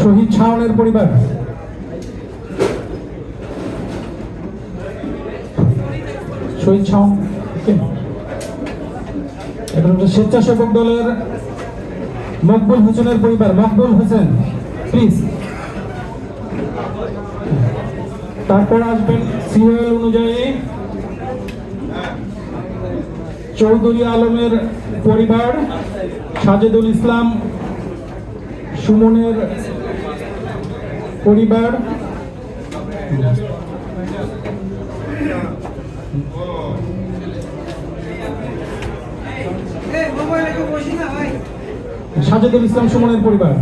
শহীদ শাওনের পরিবার। শহীদ শাওন? এখন স্বেচ্ছাসেবক দলের মকবুল হোসেনের পরিবার। মকবুল হোসেন প্লিজ তারপর আসবেন সিরিয়াল অনুযায়ী চৌধুরী আলমের পরিবার, সাজেদুল ইসলাম সুমনের পরিবার। সাজেদুল ইসলাম সুমনের পরিবার।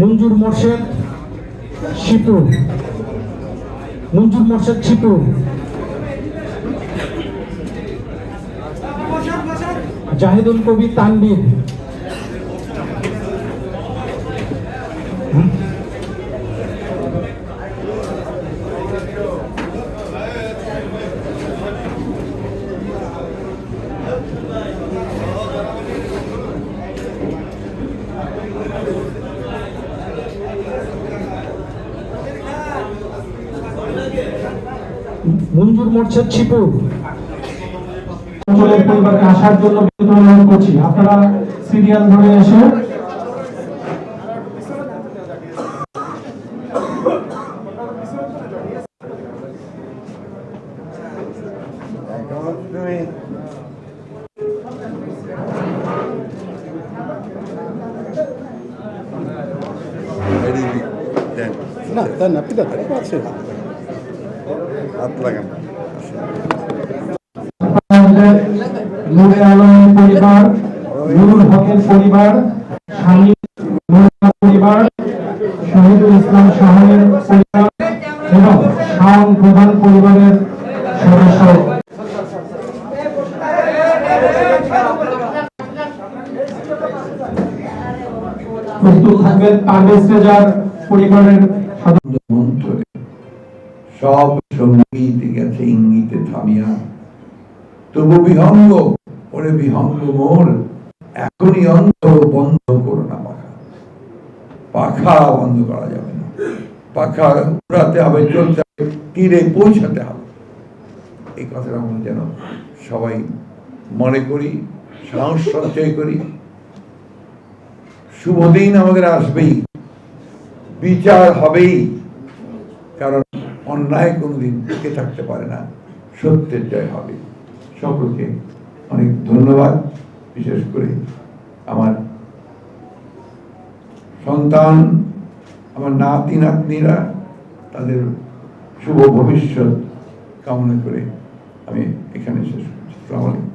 মঞ্জুর মোর্শেদ। শিপুর মঞ্জুর মোর্শেদ শিপুর জাহিদুল কবি তানবীর মঞ্জুর মোর্শেদ শিপুর। অঞ্চলের পরিবারকে আসার জন্য অনুরোধ করছি। আপনারা সিরিয়াল ধরে এসে। না তার নাপিত আছে হাত লাগান। পরিবার, নুরুল হকের পরিবার স্বামী পরিবার, শহীদুল ইসলাম শাহনের পরিবার এবং শাওন প্রধান পরিবারের সদস্য। প্রস্তুত থাকবেন পারভেজ পরিবারের সব সঙ্গীতে গেছে, ইঙ্গিতে থামিয়া। তবু বিহঙ্গ, ওরে বিহঙ্গ মোর, এখনই অন্ধ, বন্ধ করো না পাখা। পাখা বন্ধ করা যাবে না। পাখা উড়াতে হবে, চলতে হবে, তীরে পৌঁছাতে হবে। এই কথাটা আমরা যেন সবাই মনে করি, সাহস সঞ্চয় করি। শুভ দিন আমাদের আসবেই। বিচার হবেই। অন্যায় কোনোদিন টিকে থাকতে পারে না। সত্যের জয় হবে। সকলকে অনেক ধন্যবাদ। বিশেষ করে আমার সন্তান, আমার নাতি, নাতনিরা, তাদের শুভ ভবিষ্যৎ কামনা করে আমি এখানে শেষ করছি।